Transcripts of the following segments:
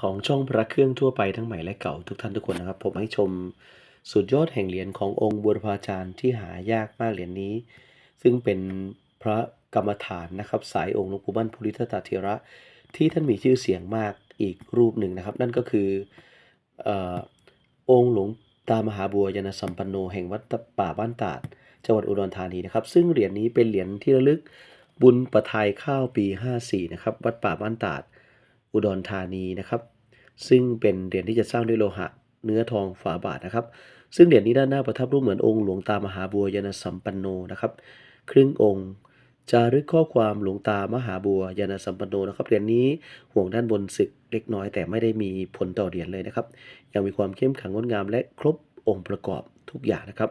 ของช่องพระเครื่องทั่วไปทั้งใหม่และเก่าทุกท่านทุกคนนะครับ ผมให้ชมสุดยอดแห่งเหรียญขององค์บุรพาจารย์ที่หายากมากเหรียญนี้ ซึ่งเป็นพระกรรมฐานนะครับ สายองค์หลวงปู่มั่นภูริทัตเถระ ที่ท่านมีชื่อเสียงมากอีกรูปหนึ่งนะครับ นั่นก็คือออองค์หลวงตามหาบัวยานสัมปันโนแห่งวัดป่าบ้านตาดจังหวัดอุดรธานีนะครับ ซึ่งเหรียญนี้เป็นเหรียญที่ระลึกบุญประทายข้าวปี 54นะครับวัดป่าบ้านตาด อุดรธานีนะครับ ซึ่งเป็นเหรียญที่จะสร้างด้วยโลหะเนื้อทองฝาบาทนะครับ ซึ่งเหรียญนี้ด้านหน้าประทับรูปเหมือนองค์หลวงตามหาบัวยานสัมปันโนนะครับครึ่งองค์จารึกข้อความหลวงตามหาบัวยานสัมปันโนนะครับเหรียญนี้ห่วงด้านบนสึกเล็กน้อยแต่ไม่ได้มีผลต่อเหรียญเลยนะครับ ยังมีความเข้มขลังงดงามและครบองค์ประกอบทุกอย่างนะครับ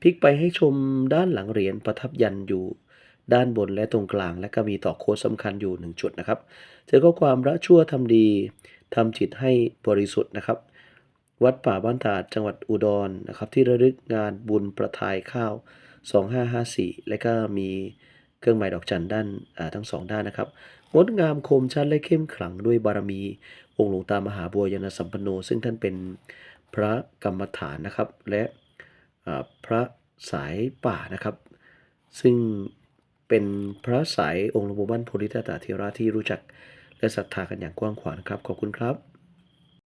พลิกไปให้ชมด้านหลังเหรียญประทับยันอยู่ ด้านบนและตรงกลาง และก็มีต่อโค้ดสำคัญอยู่หนึ่งจุดนะครับ เจอข้อความระชั่วทำดีทำจิตให้บริสุทธิ์นะครับ วัดป่าบ้านตาดจังหวัดอุดรนะครับที่ระลึกงานบุญประทายข้าว 2554 และก็มีเครื่องหมายดอกจันด้านทั้งสองด้านนะครับงดงามคมชัดและเข้มขลังด้วยบารมี องค์หลวงตามหาบัวยานสัมปันโน ซึ่งท่านเป็นพระกรรมฐานนะครับ และพระสายป่านะครับ ซึ่ง เป็นพระสายองค์หลวงปู่บ้านโพธิตาตาเทระที่รู้จักและศรัทธากันอย่างกว้างขวางครับ ขอบคุณครับ